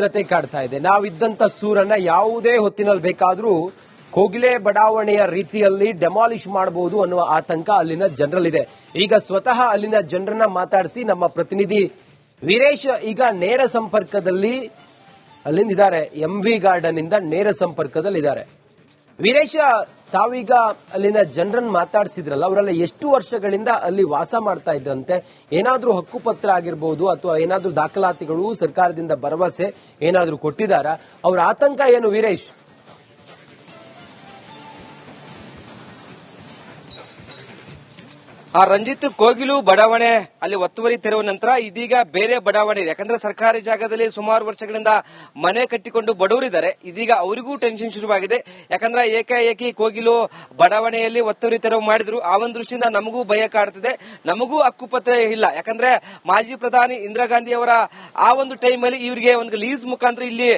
ಭದ್ರತೆ ಕಾಡ್ತಾ ಇದೆ. ನಾವಿದ್ದಂತ ಸೂರನ್ನ ಯಾವುದೇ ಹೊತ್ತಿನಲ್ಲಿ ಬೇಕಾದ್ರೂ ಕೋಗಿಲೆ ಬಡಾವಣೆಯ ರೀತಿಯಲ್ಲಿ ಡೆಮಾಲಿಷ್ ಮಾಡಬಹುದು ಅನ್ನುವ ಆತಂಕ ಅಲ್ಲಿನ ಜನರಲ್ಲಿದೆ. ಈಗ ಸ್ವತಃ ಅಲ್ಲಿನ ಜನರನ್ನ ಮಾತಾಡಿಸಿ ನಮ್ಮ ಪ್ರತಿನಿಧಿ ವೀರೇಶ್ ಈಗ ನೇರ ಸಂಪರ್ಕದಲ್ಲಿ ಅಲ್ಲಿಂದಿದ್ದಾರೆ ಎಂ ವಿ ಗಾರ್ಡನ್ ಇಂದ ನೇರ ಸಂಪರ್ಕದಲ್ಲಿದ್ದಾರೆ. ವೀರೇಶ ತಾವೀಗ ಅಲ್ಲಿನ ಜನರನ್ನ ಮಾತಾಡಿಸಿದ್ರಲ್ಲ, ಅವರೆಲ್ಲ ಎಷ್ಟು ವರ್ಷಗಳಿಂದ ಅಲ್ಲಿ ವಾಸ ಮಾಡ್ತಾ ಇದ್ರಂತೆ? ಏನಾದರೂ ಹಕ್ಕುಪತ್ರ ಆಗಿರ್ಬೋದು ಅಥವಾ ಏನಾದರೂ ದಾಖಲಾತಿಗಳು ಸರ್ಕಾರದಿಂದ ಭರವಸೆ ಏನಾದರೂ ಕೊಟ್ಟಿದ್ದಾರಾ? ಅವ್ರ ಆತಂಕ ಏನು ವೀರೇಶ್? ಆ ರಂಜಿತ್ ಕೋಗಿಲು ಬಡಾವಣೆ ಅಲ್ಲಿ ಒತ್ತುವರಿ ತೆರವು ನಂತರ ಇದೀಗ ಬೇರೆ ಬಡಾವಣೆ ಇದೆ. ಯಾಕಂದ್ರೆ ಸರ್ಕಾರಿ ಜಾಗದಲ್ಲಿ ಸುಮಾರು ವರ್ಷಗಳಿಂದ ಮನೆ ಕಟ್ಟಿಕೊಂಡು ಬಡವರಿದ್ದಾರೆ. ಇದೀಗ ಅವರಿಗೂ ಟೆನ್ಷನ್ ಶುರುವಾಗಿದೆ. ಯಾಕಂದ್ರೆ ಏಕಾಏಕಿ ಕೋಗಿಲು ಬಡಾವಣೆಯಲ್ಲಿ ಒತ್ತುವರಿ ತೆರವು ಮಾಡಿದ್ರು. ಆ ಒಂದು ದೃಷ್ಟಿಯಿಂದ ನಮಗೂ ಭಯ ಕಾಡ್ತಿದೆ. ನಮಗೂ ಹಕ್ಕುಪತ್ರ ಇಲ್ಲ. ಯಾಕಂದ್ರೆ ಮಾಜಿ ಪ್ರಧಾನಿ ಇಂದಿರಾ ಗಾಂಧಿ ಅವರ ಆ ಒಂದು ಟೈಮ್ ಅಲ್ಲಿ ಇವರಿಗೆ ಒಂದು ಲೀಸ್ ಮುಖಾಂತರ ಇಲ್ಲಿ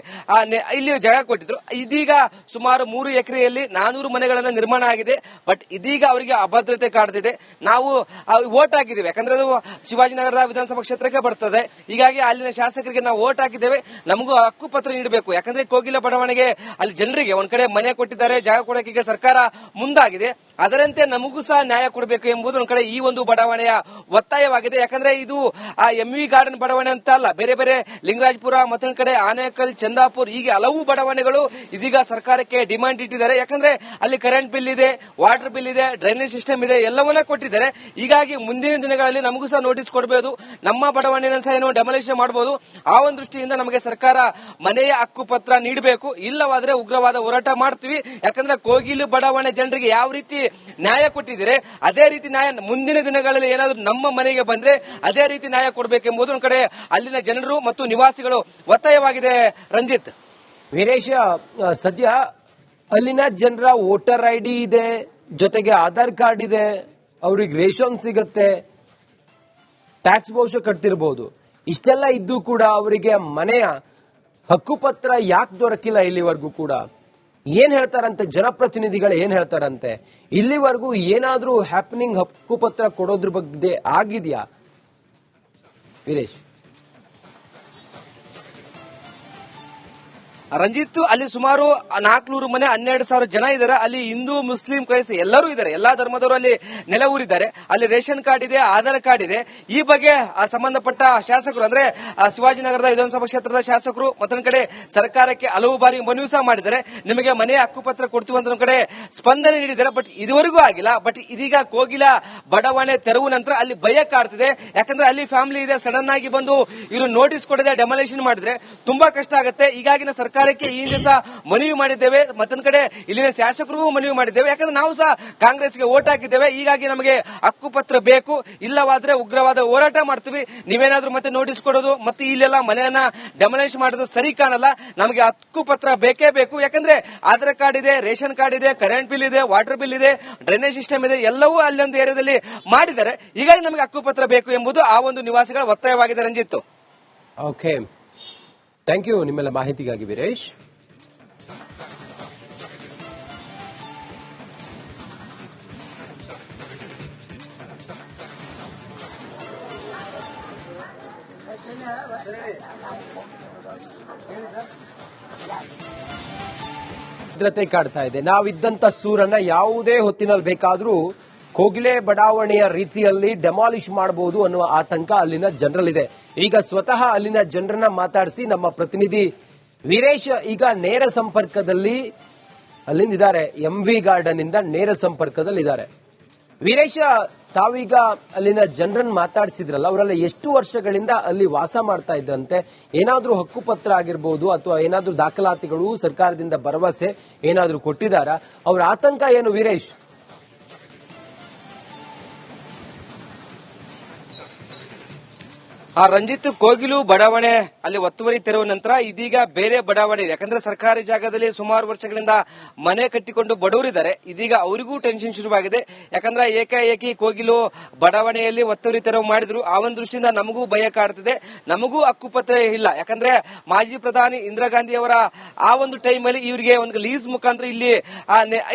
ಇಲ್ಲಿ ಜಾಗ ಕೊಟ್ಟಿದ್ರು. ಇದೀಗ ಸುಮಾರು ಮೂರು ಎಕರೆಯಲ್ಲಿ ನಾನೂರು ಮನೆಗಳನ್ನ ನಿರ್ಮಾಣ ಆಗಿದೆ. ಬಟ್ ಇದೀಗ ಅವರಿಗೆ ಅಭದ್ರತೆ ಕಾಡ್ತಿದೆ. ನಾವು ವೋಟ್ ಹಾಕಿದ್ದೇವೆ. ಯಾಕಂದ್ರೆ ಅದು ಶಿವಾಜಿನಗರದ ವಿಧಾನಸಭಾ ಕ್ಷೇತ್ರಕ್ಕೆ ಬರ್ತದೆ. ಹೀಗಾಗಿ ಅಲ್ಲಿನ ಶಾಸಕರಿಗೆ ನಾವು ವೋಟ್ ಹಾಕಿದ್ದೇವೆ. ನಮಗೂ ಹಕ್ಕುಪತ್ರ ನೀಡಬೇಕು. ಯಾಕಂದ್ರೆ ಕೋಗಿಲ ಬಡಾವಣೆಗೆ ಅಲ್ಲಿ ಜನರಿಗೆ ಒಂದ್ ಕಡೆ ಮನೆ ಕೊಟ್ಟಿದ್ದಾರೆ, ಜಾಗ ಕೊಡಕ್ಕೆ ಸರ್ಕಾರ ಮುಂದಾಗಿದೆ. ಅದರಂತೆ ನಮಗೂ ಸಹ ನ್ಯಾಯ ಕೊಡಬೇಕು ಎಂಬುದು ಒಂದ್ ಕಡೆ ಈ ಒಂದು ಬಡಾವಣೆಯ ಒತ್ತಾಯವಾಗಿದೆ. ಯಾಕಂದ್ರೆ ಇದು, ಆ ಎಂ ವಿ ಗಾರ್ಡನ್ ಬಡಾವಣೆ ಅಂತ ಅಲ್ಲ, ಬೇರೆ ಬೇರೆ ಲಿಂಗರಾಜಪುರ ಮತ್ತೊಂದು ಕಡೆ ಆನೇಕಲ್, ಚಂದಾಪುರ್, ಹೀಗೆ ಹಲವು ಬಡಾವಣೆಗಳು ಇದೀಗ ಸರ್ಕಾರಕ್ಕೆ ಡಿಮಾಂಡ್ ಇಟ್ಟಿದ್ದಾರೆ. ಯಾಕಂದ್ರೆ ಅಲ್ಲಿ ಕರೆಂಟ್ ಬಿಲ್ ಇದೆ ವಾಟರ್ ಬಿಲ್ ಇದೆ ಡ್ರೈನೇಜ್ ಸಿಸ್ಟಮ್ ಇದೆ, ಎಲ್ಲವನ್ನ ಕೊಟ್ಟಿದ್ದಾರೆ. ಹೀಗಾಗಿ ಮುಂದಿನ ದಿನಗಳಲ್ಲಿ ನಮಗೂ ಸಹ ನೋಟಿಸ್ ಕೊಡಬಹುದು ನಮ್ಮ ಬಡಾವಣೆಯನ್ನು ಸಹ ಏನು ಡೆಮೊಲೇಷನ್ ಮಾಡಬಹುದು ಆ ಒಂದು ದೃಷ್ಟಿಯಿಂದ ನಮಗೆ ಸರ್ಕಾರ ಮನೆಯ ಹಕ್ಕುಪತ್ರ ನೀಡಬೇಕು. ಇಲ್ಲವಾದ್ರೆ ಉಗ್ರವಾದ ಹೋರಾಟ ಮಾಡ್ತೀವಿ. ಯಾಕಂದ್ರೆ ಕೋಗಿಲು ಬಡಾವಣೆ ಜನರಿಗೆ ಯಾವ ರೀತಿ ನ್ಯಾಯ ಕೊಟ್ಟಿದ್ದೀರಿ, ಅದೇ ರೀತಿ ನ್ಯಾಯ ಮುಂದಿನ ದಿನಗಳಲ್ಲಿ ಏನಾದರೂ ನಮ್ಮ ಮನೆಗೆ ಬಂದ್ರೆ ಅದೇ ರೀತಿ ನ್ಯಾಯ ಕೊಡಬೇಕೆಂಬುದು ಒಂದು ಕಡೆ ಅಲ್ಲಿನ ಜನರು ಮತ್ತು ನಿವಾಸಿಗಳು ಒತ್ತಾಯವಾಗಿದೆ. ರಂಜಿತ್. ವೀರೇಶ ಸದ್ಯ ಅಲ್ಲಿನ ಜನರ ವೋಟರ್ ಐ ಇದೆ, ಜೊತೆಗೆ ಆಧಾರ್ ಕಾರ್ಡ್ ಇದೆ ಅವ್ರಿಗೆ ರೇಷನ್ ಸಿಗತ್ತೆ ಟ್ಯಾಕ್ಸ್ ಬಹುಶಃ ಕಟ್ತಿರ್ಬೋದು. ಇಷ್ಟೆಲ್ಲ ಇದ್ದು ಕೂಡ ಅವರಿಗೆ ಮನೆಯ ಹಕ್ಕುಪತ್ರ ಯಾಕೆ ದೊರಕಿಲ್ಲ ಇಲ್ಲಿವರೆಗೂ ಕೂಡ? ಏನ್ ಹೇಳ್ತಾರಂತೆ? ಜನಪ್ರತಿನಿಧಿಗಳು ಏನ್ ಹೇಳ್ತಾರಂತೆ? ಇಲ್ಲಿವರೆಗೂ ಏನಾದ್ರೂ ಹ್ಯಾಪನಿಂಗ್ ಹಕ್ಕುಪತ್ರ ಕೊಡೋದ್ರ ಬಗ್ಗೆ ಆಗಿದ್ಯಾ? ವೀರೇಶ್. ರಂಜಿತ್ ಅಲ್ಲಿ ಸುಮಾರು ನಾಲ್ಕನೂರು ಮನೆ, ಹನ್ನೆರಡು ಸಾವಿರ ಜನ ಇದ್ದಾರೆ ಅಲ್ಲಿ ಹಿಂದೂ, ಮುಸ್ಲಿಂ ಕ್ರೈಸ್ತ ಎಲ್ಲರೂ ಇದ್ದಾರೆ ಎಲ್ಲಾ ಧರ್ಮದವರು ಅಲ್ಲಿ ನೆಲೆ ಊರಿದ್ದಾರೆ. ಅಲ್ಲಿ ರೇಷನ್ ಕಾರ್ಡ್ ಇದೆ, ಆಧಾರ್ ಕಾರ್ಡ್ ಇದೆ. ಈ ಬಗ್ಗೆ ಸಂಬಂಧಪಟ್ಟ ಶಾಸಕರು, ಅಂದ್ರೆ ಶಿವಾಜಿನಗರದ ವಿಧಾನಸಭಾ ಕ್ಷೇತ್ರದ ಶಾಸಕರು, ಮತ್ತೊಂದು ಕಡೆ ಸರ್ಕಾರಕ್ಕೆ ಹಲವು ಬಾರಿ ಮನವಿ ಸಹ ಮಾಡಿದ್ದಾರೆ. ನಿಮಗೆ ಮನೆ ಹಕ್ಕುಪತ್ರ ಕೊಡ್ತೀವಿ ಅಂತ ಕಡೆ ಸ್ಪಂದನೆ ನೀಡಿದ್ದಾರೆ. ಬಟ್ ಇದುವರೆಗೂ ಆಗಿಲ್ಲ. ಬಟ್ ಇದೀಗ ಕೋಗಿಲ, ಬಡಾವಣೆ ತೆರವು ನಂತರ ಅಲ್ಲಿ ಭಯ ಕಾಡ್ತಿದೆ. ಯಾಕಂದ್ರೆ ಅಲ್ಲಿ ಫ್ಯಾಮಿಲಿ ಇದೆ. ಸಡನ್ ಆಗಿ ಬಂದು ಇವರು ನೋಟಿಸ್ ಕೊಡದೆ ಡೆಮಾಲೇಷನ್ ಮಾಡಿದ್ರೆ ತುಂಬಾ ಕಷ್ಟ ಆಗುತ್ತೆ. ಹೀಗಾಗಿ ಸರ್ಕಾರಕ್ಕೆ ಈ ಹಿಂದೆ ಸಹ ಮನವಿ ಮಾಡಿದ್ದೇವೆ. ಮತ್ತೊಂದು ಕಡೆ ಇಲ್ಲಿನ ಶಾಸಕರಿಗೂ ಮನವಿ ಮಾಡಿದ್ದೇವೆ. ಯಾಕಂದ್ರೆ ನಾವು ಸಹ ಕಾಂಗ್ರೆಸ್ಗೆ ವೋಟ್ ಹಾಕಿದ್ದೇವೆ. ಹೀಗಾಗಿ ನಮಗೆ ಹಕ್ಕುಪತ್ರ ಬೇಕು. ಇಲ್ಲವಾದ್ರೆ ಉಗ್ರವಾದ ಹೋರಾಟ ಮಾಡ್ತೀವಿ. ನೀವೇನಾದ್ರೂ ಮತ್ತೆ ನೋಟಿಸ್ ಕೊಡೋದು, ಮತ್ತೆ ಇಲ್ಲೆಲ್ಲ ಮನೆಯನ್ನ ಡೆಮೊಲೇಷನ್ ಮಾಡೋದು ಸರಿ ಕಾಣಲ್ಲ. ನಮಗೆ ಹಕ್ಕುಪತ್ರ ಬೇಕೇ ಬೇಕು. ಯಾಕಂದ್ರೆ ಆಧಾರ್ ಕಾರ್ಡ್ ಇದೆ, ರೇಷನ್ ಕಾರ್ಡ್ ಇದೆ, ಕರೆಂಟ್ ಬಿಲ್ ಇದೆ, ವಾಟರ್ ಬಿಲ್ ಇದೆ, ಡ್ರೈನೇಜ್ ಸಿಸ್ಟಮ್ ಇದೆ, ಎಲ್ಲವೂ ಅಲ್ಲೊಂದು ಏರಿಯಾದಲ್ಲಿ ಮಾಡಿದ್ದಾರೆ. ಹೀಗಾಗಿ ನಮಗೆ ಹಕ್ಕುಪತ್ರ ಬೇಕು ಎಂಬುದು ಆ ಒಂದು ನಿವಾಸಿಗಳ ಒತ್ತಾಯವಾಗಿದೆ ರಂಜಿತ್ತು ಓಕೆ ಥ್ಯಾಂಕ್ ಯು ನಿಮ್ಮೆಲ್ಲ ಮಾಹಿತಿಗಾಗಿ ವೀರೇಶ್. ಭದ್ರತೆ ಕಾಡ್ತಾ ಇದೆ. ನಾವಿದ್ದಂತ ಸೂರನ್ನ ಯಾವುದೇ ಹೊತ್ತಿನಲ್ಲಿ ಬೇಕಾದ್ರೂ ಕೋಗಿಲೆ ಬಡಾವಣೆಯ ರೀತಿಯಲ್ಲಿ ಡೆಮಾಲಿಷ್ ಮಾಡಬಹುದು ಅನ್ನುವ ಆತಂಕ ಅಲ್ಲಿನ ಜನರಲ್ಲಿದೆ. ಈಗ ಸ್ವತಃ ಅಲ್ಲಿನ ಜನರನ್ನ ಮಾತಾಡಿಸಿ ನಮ್ಮ ಪ್ರತಿನಿಧಿ ವೀರೇಶ್ ಈಗ ನೇರ ಸಂಪರ್ಕದಲ್ಲಿ ಅಲ್ಲಿಂದಿದ್ದಾರೆ. ಎಂ ವಿ ಗಾರ್ಡನ್ ಇಂದ ನೇರ ಸಂಪರ್ಕದಲ್ಲಿದ್ದಾರೆ. ವೀರೇಶ, ತಾವೀಗ ಅಲ್ಲಿನ ಜನರನ್ನ ಮಾತಾಡಿಸಿದ್ರಲ್ಲ, ಅವರೆಲ್ಲ ಎಷ್ಟು ವರ್ಷಗಳಿಂದ ಅಲ್ಲಿ ವಾಸ ಮಾಡ್ತಾ ಇದ್ದಂತೆ ಏನಾದರೂ ಹಕ್ಕುಪತ್ರ ಆಗಿರ್ಬೋದು ಅಥವಾ ಏನಾದರೂ ದಾಖಲಾತಿಗಳು ಸರ್ಕಾರದಿಂದ ಭರವಸೆ ಏನಾದರೂ ಕೊಟ್ಟಿದ್ದಾರಾ? ಅವ್ರ ಆತಂಕ ಏನು ವೀರೇಶ್? ಆ ರಂಜಿತ್ ಕೋಗಿಲು ಬಡಾವಣೆ ಅಲ್ಲಿ ಒತ್ತುವರಿ ತೆರವು ನಂತರ ಇದೀಗ ಬೇರೆ ಬಡಾವಣೆ ಇದೆ. ಯಾಕಂದ್ರೆ ಸರ್ಕಾರಿ ಜಾಗದಲ್ಲಿ ಸುಮಾರು ವರ್ಷಗಳಿಂದ ಮನೆ ಕಟ್ಟಿಕೊಂಡು ಬಡವರಿದ್ದಾರೆ. ಇದೀಗ ಅವರಿಗೂ ಟೆನ್ಷನ್ ಶುರುವಾಗಿದೆ. ಯಾಕಂದ್ರೆ ಏಕಾಏಕಿ ಕೋಗಿಲು ಬಡಾವಣೆಯಲ್ಲಿ ಒತ್ತುವರಿ ತೆರವು ಮಾಡಿದ್ರು. ಆ ಒಂದು ದೃಷ್ಟಿಯಿಂದ ನಮಗೂ ಭಯ ಕಾಡ್ತಿದೆ. ನಮಗೂ ಹಕ್ಕುಪತ್ರ ಇಲ್ಲ. ಯಾಕಂದ್ರೆ ಮಾಜಿ ಪ್ರಧಾನಿ ಇಂದಿರಾ ಗಾಂಧಿ ಅವರ ಆ ಒಂದು ಟೈಮ್ ಅಲ್ಲಿ ಇವರಿಗೆ ಒಂದು ಲೀಸ್ ಮುಖಾಂತರ ಇಲ್ಲಿ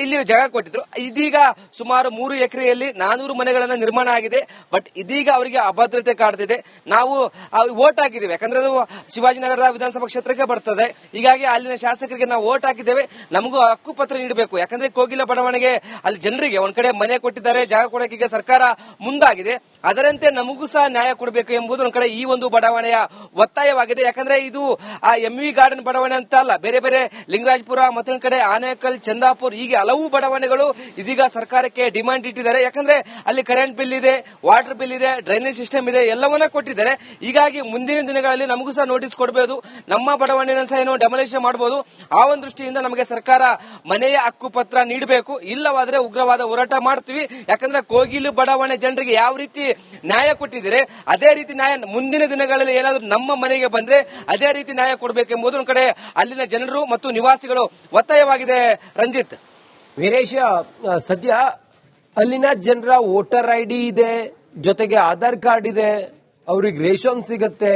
ಇಲ್ಲಿ ಜಾಗ ಕೊಟ್ಟಿದ್ರು. ಇದೀಗ ಸುಮಾರು ಮೂರು ಎಕರೆಯಲ್ಲಿ ನಾನೂರು ಮನೆಗಳನ್ನ ನಿರ್ಮಾಣ ಆಗಿದೆ. ಬಟ್ ಇದೀಗ ಅವರಿಗೆ ಅಭದ್ರತೆ ಕಾಡ್ತಿದೆ. ನಾವು ನಾವು ವೋಟ್ ಹಾಕಿದ್ದೇವೆ. ಯಾಕಂದ್ರೆ ಅದು ಶಿವಾಜಿನಗರದ ವಿಧಾನಸಭಾ ಕ್ಷೇತ್ರಕ್ಕೆ ಬರ್ತದೆ. ಹೀಗಾಗಿ ಅಲ್ಲಿನ ಶಾಸಕರಿಗೆ ನಾವು ವೋಟ್ ಹಾಕಿದ್ದೇವೆ. ನಮಗೂ ಹಕ್ಕುಪತ್ರ ನೀಡಬೇಕು. ಯಾಕಂದ್ರೆ ಕೋಗಿಲ ಬಡಾವಣೆಗೆ ಅಲ್ಲಿ ಜನರಿಗೆ ಒಂದ್ ಕಡೆ ಮನೆ ಕೊಟ್ಟಿದ್ದಾರೆ, ಜಾಗ ಕೊಡಕ್ಕೆ ಈಗ ಸರ್ಕಾರ ಮುಂದಾಗಿದೆ. ಅದರಂತೆ ನಮಗೂ ಸಹ ನ್ಯಾಯ ಕೊಡಬೇಕು ಎಂಬುದು ಒಂದ್ ಕಡೆ ಈ ಒಂದು ಬಡಾವಣೆಯ ಒತ್ತಾಯವಾಗಿದೆ. ಯಾಕಂದ್ರೆ ಇದು, ಆ ಎಂ ವಿ ಗಾರ್ಡನ್ ಬಡಾವಣೆ ಅಂತ ಅಲ್ಲ, ಬೇರೆ ಬೇರೆ ಲಿಂಗರಾಜಪುರ ಮತ್ತೊಂದು ಕಡೆ ಆನೇಕಲ್, ಚಂದಾಪುರ್, ಹೀಗೆ ಹಲವು ಬಡಾವಣೆಗಳು ಇದೀಗ ಸರ್ಕಾರಕ್ಕೆ ಡಿಮಾಂಡ್ ಇಟ್ಟಿದ್ದಾರೆ. ಯಾಕಂದ್ರೆ ಅಲ್ಲಿ ಕರೆಂಟ್ ಬಿಲ್ ಇದೆ ವಾಟರ್ ಬಿಲ್ ಇದೆ ಡ್ರೈನೇಜ್ ಸಿಸ್ಟಮ್ ಇದೆ, ಎಲ್ಲವನ್ನ ಕೊಟ್ಟಿದ್ದಾರೆ. ಹೀಗಾಗಿ ಮುಂದಿನ ದಿನಗಳಲ್ಲಿ ನಮಗೂ ಸಹ ನೋಟಿಸ್ ಕೊಡಬಹುದು ನಮ್ಮ ಬಡಾವಣೆಯನ್ನು ಸಹ ಏನು ಡೆಮೊಲೇಷನ್ ಮಾಡಬಹುದು ಆ ಒಂದು ದೃಷ್ಟಿಯಿಂದ ನಮಗೆ ಸರ್ಕಾರ ಮನೆಯ ಹಕ್ಕುಪತ್ರ ನೀಡಬೇಕು. ಇಲ್ಲವಾದ್ರೆ ಉಗ್ರವಾದ ಹೋರಾಟ ಮಾಡ್ತೀವಿ. ಯಾಕಂದ್ರೆ ಕೋಗಿಲು, ಬಡಾವಣೆ ಜನರಿಗೆ ಯಾವ ರೀತಿ ನ್ಯಾಯ ಕೊಟ್ಟಿದ್ರೆ ಅದೇ ರೀತಿ ನ್ಯಾಯ ಮುಂದಿನ ದಿನಗಳಲ್ಲಿ ಏನಾದರೂ ನಮ್ಮ ಮನೆಗೆ ಬಂದ್ರೆ ಅದೇ ರೀತಿ ನ್ಯಾಯ ಕೊಡಬೇಕೆಂಬುದು ಕಡೆ ಅಲ್ಲಿನ ಜನರು ಮತ್ತು ನಿವಾಸಿಗಳು ಒತ್ತಾಯವಾಗಿದೆ. ರಂಜಿತ್. ವೀರೇಶ ಸದ್ಯ ಅಲ್ಲಿನ ಜನರ ವೋಟರ್ ಐ ಡಿ ಇದೆ, ಜೊತೆಗೆ ಆಧಾರ್ ಕಾರ್ಡ್ ಇದೆ ಅವ್ರಿಗೆ ರೇಷನ್ ಸಿಗತ್ತೆ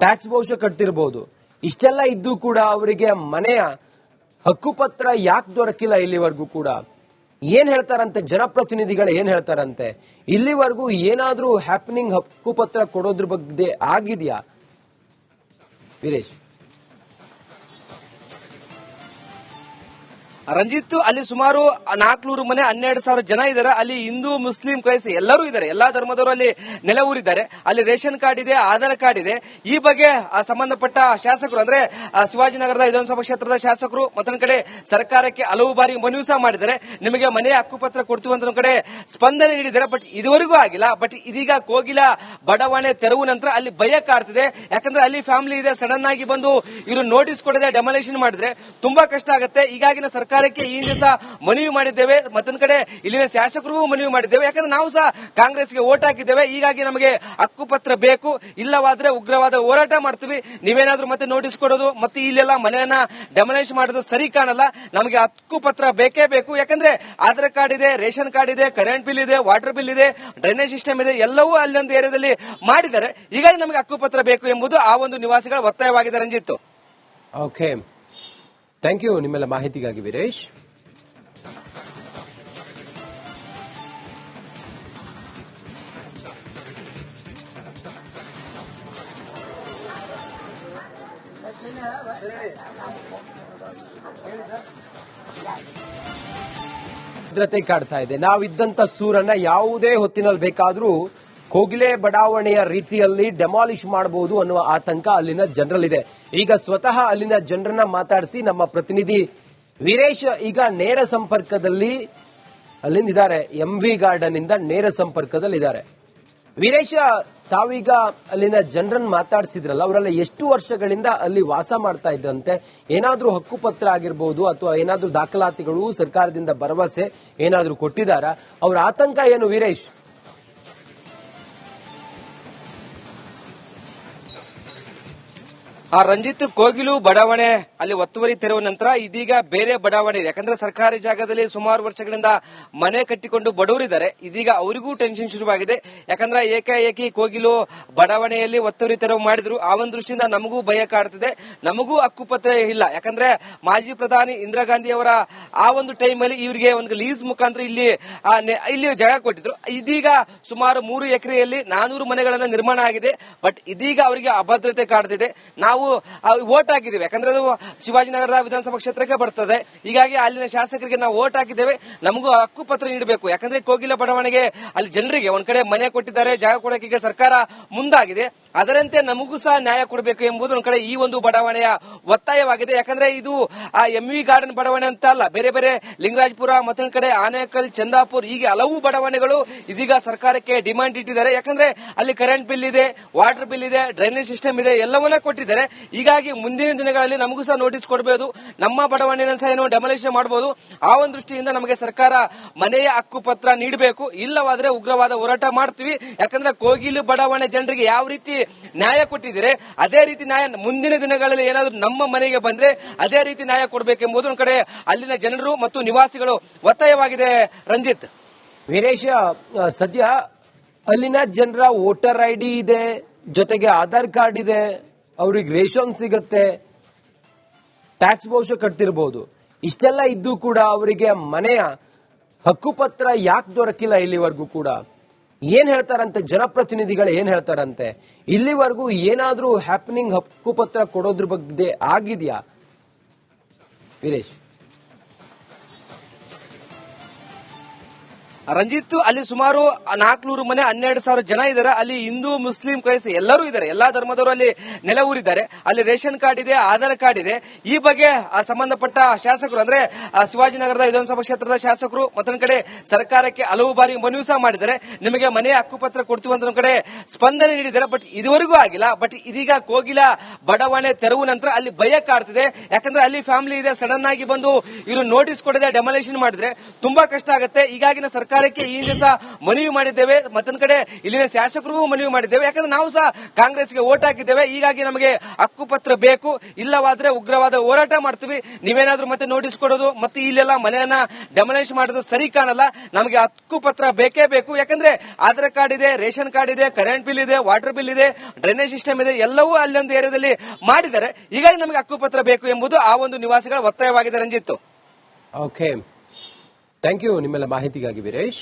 ಟ್ಯಾಕ್ಸ್ ಬಹುಶಃ ಕಟ್ತಿರ್ಬೋದು. ಇಷ್ಟೆಲ್ಲ ಇದ್ದು ಕೂಡ ಅವರಿಗೆ ಮನೆಯ ಹಕ್ಕುಪತ್ರ ಯಾಕೆ ದೊರಕಿಲ್ಲ ಇಲ್ಲಿವರೆಗೂ ಕೂಡ? ಏನ್ ಹೇಳ್ತಾರಂತೆ? ಜನಪ್ರತಿನಿಧಿಗಳು ಏನ್ ಹೇಳ್ತಾರಂತೆ? ಇಲ್ಲಿವರೆಗೂ ಏನಾದ್ರೂ ಹ್ಯಾಪನಿಂಗ್ ಹಕ್ಕುಪತ್ರ ಕೊಡೋದ್ರ ಬಗ್ಗೆ ಆಗಿದ್ಯಾ? ವೀರೇಶ್. ರಂಜಿತ್ ಅಲ್ಲಿ ಸುಮಾರು ನಾಲ್ಕನೂರು ಮನೆ, ಹನ್ನೆರಡು ಸಾವಿರ ಜನ ಇದ್ದಾರೆ ಅಲ್ಲಿ ಹಿಂದೂ, ಮುಸ್ಲಿಂ ಕ್ರೈಸ್ತ ಎಲ್ಲರೂ ಇದ್ದಾರೆ ಎಲ್ಲಾ ಧರ್ಮದವರು ಅಲ್ಲಿ ನೆಲೆ ಊರಿದ್ದಾರೆ. ಅಲ್ಲಿ ರೇಷನ್ ಕಾರ್ಡ್ ಇದೆ, ಆಧಾರ್ ಕಾರ್ಡ್ ಇದೆ. ಈ ಬಗ್ಗೆ ಸಂಬಂಧಪಟ್ಟ ಶಾಸಕರು, ಅಂದ್ರೆ ಶಿವಾಜಿನಗರದ ವಿಧಾನಸಭಾ ಕ್ಷೇತ್ರದ ಶಾಸಕರು, ಮತ್ತೊಂದು ಕಡೆ ಸರ್ಕಾರಕ್ಕೆ ಹಲವು ಬಾರಿ ಮನವಿ ಸಹ ಮಾಡಿದ್ದಾರೆ. ನಿಮಗೆ ಮನೆ ಹಕ್ಕುಪತ್ರ ಕೊಡ್ತೀವಿ ಅಂತ ಕಡೆ ಸ್ಪಂದನೆ ನೀಡಿದ್ದಾರೆ. ಬಟ್ ಇದುವರೆಗೂ ಆಗಿಲ್ಲ. ಬಟ್ ಇದೀಗ ಕೋಗಿಲ, ಬಡಾವಣೆ ತೆರವು ನಂತರ ಅಲ್ಲಿ ಭಯ ಕಾಡ್ತಿದೆ. ಯಾಕಂದ್ರೆ ಅಲ್ಲಿ ಫ್ಯಾಮಿಲಿ ಇದೆ ಸಡನ್ ಆಗಿ ಬಂದು ಇವರು ನೋಟಿಸ್ ಕೊಡದೆ ಡೆಮಾಲೇಷನ್ ಮಾಡಿದ್ರೆ ತುಂಬಾ ಕಷ್ಟ ಆಗುತ್ತೆ. ಈಗಾಗಿನ ಸರ್ಕಾರಕ್ಕೆ ಈ ಹಿಂದೆ ಸಹ ಮನವಿ ಮಾಡಿದ್ದೇವೆ. ಮತ್ತೊಂದು ಕಡೆ ಇಲ್ಲಿನ ಶಾಸಕರಿಗೂ ಮನವಿ ಮಾಡಿದ್ದೇವೆ. ಯಾಕಂದ್ರೆ ನಾವು ಸಹ ಕಾಂಗ್ರೆಸ್ಗೆ ಓಟ್ ಹಾಕಿದ್ದೇವೆ. ಹೀಗಾಗಿ ನಮಗೆ ಹಕ್ಕುಪತ್ರ ಬೇಕು. ಇಲ್ಲವಾದ್ರೆ ಉಗ್ರವಾದ ಹೋರಾಟ ಮಾಡ್ತೀವಿ. ನೀವೇನಾದ್ರೂ ಮತ್ತೆ ನೋಟಿಸ್ ಕೊಡೋದು, ಮತ್ತೆ ಇಲ್ಲೆಲ್ಲ ಮನೆಯನ್ನ ಡೆಮೊಲೇಷನ್ ಮಾಡೋದು ಸರಿ ಕಾಣಲ್ಲ. ನಮಗೆ ಹಕ್ಕುಪತ್ರ ಬೇಕೇ ಬೇಕು. ಯಾಕಂದ್ರೆ ಆಧಾರ್ ಕಾರ್ಡ್ ಇದೆ, ರೇಷನ್ ಕಾರ್ಡ್ ಇದೆ, ಕರೆಂಟ್ ಬಿಲ್ ಇದೆ, ವಾಟರ್ ಬಿಲ್ ಇದೆ, ಡ್ರೈನೇಜ್ ಸಿಸ್ಟಮ್ ಇದೆ, ಎಲ್ಲವೂ ಅಲ್ಲೊಂದು ಏರಿಯಾದಲ್ಲಿ ಮಾಡಿದ್ದಾರೆ. ಹೀಗಾಗಿ ನಮಗೆ ಹಕ್ಕುಪತ್ರ ಬೇಕು ಎಂಬುದು ಆ ಒಂದು ನಿವಾಸಿಗಳ ಒತ್ತಾಯವಾಗಿದೆ ರಂಜಿತ್ತು ಓಕೆ ಥ್ಯಾಂಕ್ ಯು ನಿಮ್ಮೆಲ್ಲ ಮಾಹಿತಿಗಾಗಿ ವೀರೇಶ್. ಭದ್ರತೆ ಕಾಡ್ತಾ ಇದೆ. ನಾವಿದ್ದಂತ ಸೂರನ್ನ ಯಾವುದೇ ಹೊತ್ತಿನಲ್ಲಿ ಬೇಕಾದ್ರೂ ಕೋಗಿಲೆ ಬಡಾವಣೆಯ ರೀತಿಯಲ್ಲಿ ಡೆಮಾಲಿಷ್ ಮಾಡಬಹುದು ಅನ್ನುವ ಆತಂಕ ಅಲ್ಲಿನ ಜನರಲ್ಲಿದೆ. ಈಗ ಸ್ವತಃ ಅಲ್ಲಿನ ಜನರನ್ನ ಮಾತಾಡಿಸಿ ನಮ್ಮ ಪ್ರತಿನಿಧಿ ವೀರೇಶ್ ಈಗ ನೇರ ಸಂಪರ್ಕದಲ್ಲಿ ಅಲ್ಲಿಂದಿದ್ದಾರೆ. ಎಂ ವಿ ಗಾರ್ಡನ್ ಇಂದ ನೇರ ಸಂಪರ್ಕದಲ್ಲಿದ್ದಾರೆ. ವೀರೇಶ, ತಾವೀಗ ಅಲ್ಲಿನ ಜನರನ್ನ ಮಾತಾಡಿಸಿದ್ರಲ್ಲ, ಅವರೆಲ್ಲ ಎಷ್ಟು ವರ್ಷಗಳಿಂದ ಅಲ್ಲಿ ವಾಸ ಮಾಡ್ತಾ ಇದ್ರಂತೆ? ಏನಾದ್ರೂ ಹಕ್ಕುಪತ್ರ ಆಗಿರ್ಬೋದು ಅಥವಾ ಏನಾದ್ರೂ ದಾಖಲಾತಿಗಳು ಸರ್ಕಾರದಿಂದ ಭರವಸೆ ಏನಾದ್ರೂ ಕೊಟ್ಟಿದ್ದಾರಾ? ಅವ್ರ ಆತಂಕ ಏನು ವೀರೇಶ್? ಆ ರಂಜಿತ್ ಕೋಗಿಲು ಬಡಾವಣೆ ಅಲ್ಲಿ ಒತ್ತುವರಿ ತೆರವು ನಂತರ ಇದೀಗ ಬೇರೆ ಬಡಾವಣೆ ಇದೆ. ಯಾಕಂದ್ರೆ ಸರ್ಕಾರಿ ಜಾಗದಲ್ಲಿ ಸುಮಾರು ವರ್ಷಗಳಿಂದ ಮನೆ ಕಟ್ಟಿಕೊಂಡು ಬಡವರಿದ್ದಾರೆ. ಇದೀಗ ಅವರಿಗೂ ಟೆನ್ಷನ್ ಶುರುವಾಗಿದೆ. ಯಾಕಂದ್ರೆ ಏಕಾಏಕಿ ಕೋಗಿಲು ಬಡಾವಣೆಯಲ್ಲಿ ಒತ್ತುವರಿ ತೆರವು ಮಾಡಿದ್ರು. ಆ ಒಂದು ದೃಷ್ಟಿಯಿಂದ ನಮಗೂ ಭಯ ಕಾಡ್ತಿದೆ. ನಮಗೂ ಹಕ್ಕುಪತ್ರ ಇಲ್ಲ. ಯಾಕಂದ್ರೆ ಮಾಜಿ ಪ್ರಧಾನಿ ಇಂದಿರಾ ಗಾಂಧಿ ಅವರ ಆ ಒಂದು ಟೈಮ್ ಅಲ್ಲಿ ಇವರಿಗೆ ಒಂದು ಲೀಸ್ ಮುಖಾಂತರ ಇಲ್ಲಿ ಇಲ್ಲಿ ಜಾಗ ಕೊಟ್ಟಿದ್ರು. ಇದೀಗ ಸುಮಾರು ಮೂರು ಎಕರೆಯಲ್ಲಿ ನಾನೂರು ಮನೆಗಳನ್ನ ನಿರ್ಮಾಣ ಆಗಿದೆ. ಬಟ್ ಇದೀಗ ಅವರಿಗೆ ಅಭದ್ರತೆ ಕಾಡ್ತಿದೆ. ನಾವು ವೋಟ್ ಹಾಕಿದ್ದೇವೆ. ಯಾಕಂದ್ರೆ ಅದು ಶಿವಾಜಿನಗರದ ವಿಧಾನಸಭಾ ಕ್ಷೇತ್ರಕ್ಕೆ ಬರ್ತದೆ. ಹೀಗಾಗಿ ಅಲ್ಲಿನ ಶಾಸಕರಿಗೆ ನಾವು ವೋಟ್ ಹಾಕಿದ್ದೇವೆ. ನಮಗೂ ಹಕ್ಕುಪತ್ರ ನೀಡಬೇಕು. ಯಾಕಂದ್ರೆ ಕೋಗಿಲ ಬಡಾವಣೆಗೆ ಅಲ್ಲಿ ಜನರಿಗೆ ಒಂದ್ ಕಡೆ ಮನೆ ಕೊಟ್ಟಿದ್ದಾರೆ, ಜಾಗ ಕೊಡಕ್ಕೆ ಸರ್ಕಾರ ಮುಂದಾಗಿದೆ. ಅದರಂತೆ ನಮಗೂ ಸಹ ನ್ಯಾಯ ಕೊಡಬೇಕು ಎಂಬುದು ಒಂದ್ ಕಡೆ ಈ ಒಂದು ಬಡಾವಣೆಯ ಒತ್ತಾಯವಾಗಿದೆ. ಯಾಕಂದ್ರೆ ಇದು, ಆ ಎಂ ವಿ ಗಾರ್ಡನ್ ಬಡಾವಣೆ ಅಂತ ಅಲ್ಲ, ಬೇರೆ ಬೇರೆ ಲಿಂಗರಾಜಪುರ ಮತ್ತೊಂದು ಕಡೆ ಆನೇಕಲ್, ಚಂದಾಪುರ್, ಹೀಗೆ ಹಲವು ಬಡಾವಣೆಗಳು ಇದೀಗ ಸರ್ಕಾರಕ್ಕೆ ಡಿಮಾಂಡ್ ಇಟ್ಟಿದ್ದಾರೆ. ಯಾಕಂದ್ರೆ ಅಲ್ಲಿ ಕರೆಂಟ್ ಬಿಲ್ ಇದೆ ವಾಟರ್ ಬಿಲ್ ಇದೆ ಡ್ರೈನೇಜ್ ಸಿಸ್ಟಮ್ ಇದೆ, ಎಲ್ಲವನ್ನ ಕೊಟ್ಟಿದ್ದಾರೆ. ಹೀಗಾಗಿ ಮುಂದಿನ ದಿನಗಳಲ್ಲಿ ನಮಗೂ ಸಹ ನೋಟಿಸ್ ಕೊಡಬಹುದು ನಮ್ಮ ಬಡಾವಣೆಯನ್ನು ಸಹ ಏನು ಡೆಮೊಲೇಷನ್ ಮಾಡಬಹುದು ಆ ಒಂದು ದೃಷ್ಟಿಯಿಂದ ನಮಗೆ ಸರ್ಕಾರ ಮನೆಯ ಹಕ್ಕುಪತ್ರ ನೀಡಬೇಕು. ಇಲ್ಲವಾದ್ರೆ ಉಗ್ರವಾದ ಹೋರಾಟ ಮಾಡ್ತೀವಿ. ಯಾಕಂದ್ರೆ ಕೋಗಿಲು ಬಡಾವಣೆ ಜನರಿಗೆ ಯಾವ ರೀತಿ ನ್ಯಾಯ ಕೊಟ್ಟಿದ್ದೀರಿ, ಅದೇ ರೀತಿ ನ್ಯಾಯ ಮುಂದಿನ ದಿನಗಳಲ್ಲಿ ಏನಾದರೂ ನಮ್ಮ ಮನೆಗೆ ಬಂದ್ರೆ ಅದೇ ರೀತಿ ನ್ಯಾಯ ಕೊಡಬೇಕೆಂಬುದು ಒಂದು ಕಡೆ ಅಲ್ಲಿನ ಜನರು ಮತ್ತು ನಿವಾಸಿಗಳು ಒತ್ತಾಯವಾಗಿದೆ. ರಂಜಿತ್. ವೀರೇಶ ಸದ್ಯ ಅಲ್ಲಿನ ಜನರ ವೋಟರ್ ಐ ಇದೆ, ಜೊತೆಗೆ ಆಧಾರ್ ಕಾರ್ಡ್ ಇದೆ ಅವ್ರಿಗೆ ರೇಷನ್ ಸಿಗತ್ತೆ ಟ್ಯಾಕ್ಸ್ ಬಹುಶಃ ಕಟ್ತಿರ್ಬೋದು. ಇಷ್ಟೆಲ್ಲ ಇದ್ದು ಕೂಡ ಅವರಿಗೆ ಮನೆಯ ಹಕ್ಕುಪತ್ರ ಯಾಕೆ ದೊರಕಿಲ್ಲ ಇಲ್ಲಿವರೆಗೂ ಕೂಡ? ಏನ್ ಹೇಳ್ತಾರಂತೆ? ಜನಪ್ರತಿನಿಧಿಗಳು ಏನ್ ಹೇಳ್ತಾರಂತೆ? ಇಲ್ಲಿವರೆಗೂ ಏನಾದ್ರೂ ಹ್ಯಾಪನಿಂಗ್ ಹಕ್ಕುಪತ್ರ ಕೊಡೋದ್ರ ಬಗ್ಗೆ ಆಗಿದ್ಯಾ? ವೀರೇಶ್. ರಂಜಿತ್ ಅಲ್ಲಿ ಸುಮಾರು ನಾಲ್ಕನೂರು ಮನೆ, ಹನ್ನೆರಡು ಸಾವಿರ ಜನ ಇದ್ದಾರೆ ಅಲ್ಲಿ ಹಿಂದೂ, ಮುಸ್ಲಿಂ ಕ್ರೈಸ್ತ ಎಲ್ಲರೂ ಇದ್ದಾರೆ ಎಲ್ಲಾ ಧರ್ಮದವರು ಅಲ್ಲಿ ನೆಲೆ ಊರಿದ್ದಾರೆ. ಅಲ್ಲಿ ರೇಷನ್ ಕಾರ್ಡ್ ಇದೆ, ಆಧಾರ್ ಕಾರ್ಡ್ ಇದೆ. ಈ ಬಗ್ಗೆ ಸಂಬಂಧಪಟ್ಟ ಶಾಸಕರು, ಅಂದ್ರೆ ಶಿವಾಜಿನಗರದ ವಿಧಾನಸಭಾ ಕ್ಷೇತ್ರದ ಶಾಸಕರು, ಮತ್ತೊಂದು ಕಡೆ ಸರ್ಕಾರಕ್ಕೆ ಹಲವು ಬಾರಿ ಮನವಿ ಸಹ ಮಾಡಿದ್ದಾರೆ. ನಿಮಗೆ ಮನೆ ಹಕ್ಕುಪತ್ರ ಕೊಡ್ತೀವಿ ಅಂತ ಕಡೆ ಸ್ಪಂದನೆ ನೀಡಿದ್ದಾರೆ. ಬಟ್ ಇದುವರೆಗೂ ಆಗಿಲ್ಲ. ಬಟ್ ಇದೀಗ ಕೋಗಿಲ, ಬಡಾವಣೆ ತೆರವು ನಂತರ ಅಲ್ಲಿ ಭಯ ಕಾಡ್ತಿದೆ. ಯಾಕಂದ್ರೆ ಅಲ್ಲಿ ಫ್ಯಾಮಿಲಿ ಇದೆ. ಸಡನ್ ಆಗಿ ಬಂದು ಇವರು ನೋಟಿಸ್ ಕೊಡದೆ ಡೆಮಾಲೇಷನ್ ಮಾಡಿದ್ರೆ ತುಂಬಾ ಕಷ್ಟ ಆಗುತ್ತೆ. ಈಗಾಗಿನ ಸರ್ಕಾರಕ್ಕೆ ಈ ಹಿಂದೆ ಸಹ ಮನವಿ ಮಾಡಿದ್ದೇವೆ. ಮತ್ತೊಂದು ಕಡೆ ಇಲ್ಲಿನ ಶಾಸಕರಿಗೂ ಮನವಿ ಮಾಡಿದ್ದೇವೆ. ಯಾಕಂದ್ರೆ ನಾವು ಸಹ ಕಾಂಗ್ರೆಸ್ಗೆ ವೋಟ್ ಹಾಕಿದ್ದೇವೆ. ಹೀಗಾಗಿ ನಮಗೆ ಹಕ್ಕುಪತ್ರ ಬೇಕು. ಇಲ್ಲವಾದ್ರೆ ಉಗ್ರವಾದ ಹೋರಾಟ ಮಾಡ್ತೀವಿ. ನೀವೇನಾದ್ರೂ ಮತ್ತೆ ನೋಟಿಸ್ ಕೊಡೋದು, ಮತ್ತೆ ಇಲ್ಲೆಲ್ಲ ಮನೆಯನ್ನ ಡೆಮೊಲೇಷನ್ ಮಾಡೋದು ಸರಿ ಕಾಣಲ್ಲ. ನಮಗೆ ಹಕ್ಕುಪತ್ರ ಬೇಕೇ ಬೇಕು. ಯಾಕಂದ್ರೆ ಆಧಾರ್ ಕಾರ್ಡ್ ಇದೆ, ರೇಷನ್ ಕಾರ್ಡ್ ಇದೆ, ಕರೆಂಟ್ ಬಿಲ್ ಇದೆ, ವಾಟರ್ ಬಿಲ್ ಇದೆ, ಡ್ರೈನೇಜ್ ಸಿಸ್ಟಮ್ ಇದೆ, ಎಲ್ಲವೂ ಅಲ್ಲೊಂದು ಏರಿಯಾದಲ್ಲಿ ಮಾಡಿದ್ದಾರೆ. ಹೀಗಾಗಿ ನಮಗೆ ಹಕ್ಕುಪತ್ರ ಬೇಕು ಎಂಬುದು ಆ ಒಂದು ನಿವಾಸಿಗಳ ಒತ್ತಾಯವಾಗಿದೆ ರಂಜಿತ್ತು ಓಕೆ ಥ್ಯಾಂಕ್ ಯು ನಿಮ್ಮೆಲ್ಲ ಮಾಹಿತಿಗಾಗಿ ವೀರೇಶ್.